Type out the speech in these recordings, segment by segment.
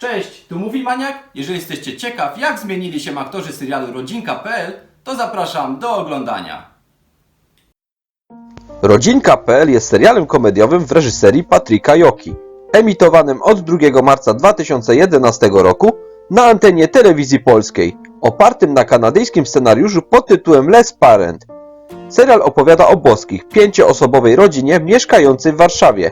Cześć, tu mówi Maniak. Jeżeli jesteście ciekaw, jak zmienili się aktorzy serialu Rodzinka.pl, to zapraszam do oglądania. Rodzinka.pl jest serialem komediowym w reżyserii Patryka Joki, emitowanym od 2 marca 2011 roku na antenie telewizji polskiej, opartym na kanadyjskim scenariuszu pod tytułem Les Parent. Serial opowiada o boskich, pięcioosobowej rodzinie mieszkającej w Warszawie.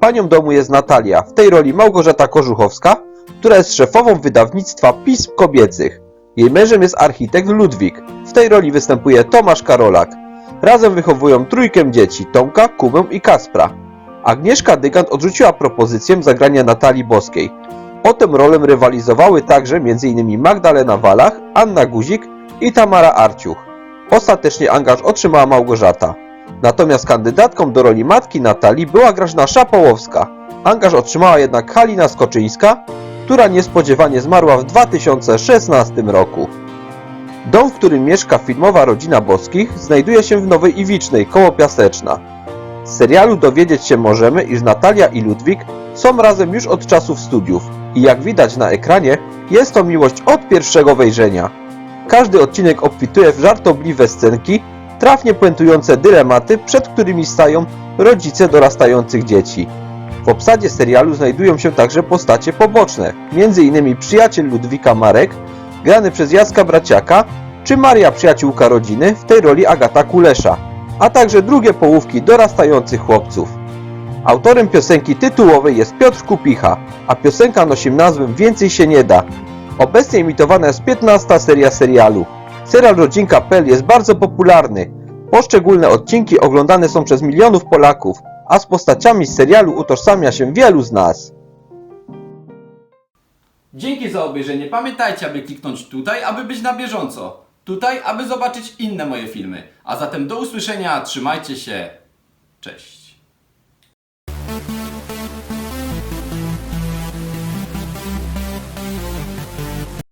Panią domu jest Natalia, w tej roli Małgorzata Kożuchowska, która jest szefową wydawnictwa pism kobiecych. Jej mężem jest architekt Ludwik, w tej roli występuje Tomasz Karolak. Razem wychowują trójkę dzieci, Tomka, Kubę i Kaspra. Agnieszka Dygant odrzuciła propozycję zagrania Natalii Boskiej. O tę rolę rywalizowały także m.in. Magdalena Walach, Anna Guzik i Tamara Arciuch. Ostatecznie angaż otrzymała Małgorzata. Natomiast kandydatką do roli matki Natalii była Grażyna Szapołowska. Angaż otrzymała jednak Halina Skoczyńska, która niespodziewanie zmarła w 2016 roku. Dom, w którym mieszka filmowa rodzina Boskich, znajduje się w Nowej Iwicznej, koło Piaseczna. Z serialu dowiedzieć się możemy, iż Natalia i Ludwik są razem już od czasów studiów i jak widać na ekranie, jest to miłość od pierwszego wejrzenia. Każdy odcinek obfituje w żartobliwe scenki, trafnie puentujące dylematy, przed którymi stają rodzice dorastających dzieci. W obsadzie serialu znajdują się także postacie poboczne, m.in. przyjaciel Ludwika Marek, grany przez Jacka Braciaka, czy Maria przyjaciółka rodziny, w tej roli Agata Kulesza, a także drugie połówki dorastających chłopców. Autorem piosenki tytułowej jest Piotr Kupicha, a piosenka nosi nazwę Więcej się nie da. Obecnie emitowana jest 15 seria serialu. Serial Rodzinka.pl jest bardzo popularny. Poszczególne odcinki oglądane są przez milionów Polaków, a z postaciami z serialu utożsamia się wielu z nas. Dzięki za obejrzenie. Pamiętajcie, aby kliknąć tutaj, aby być na bieżąco. Tutaj, aby zobaczyć inne moje filmy. A zatem do usłyszenia, trzymajcie się. Cześć.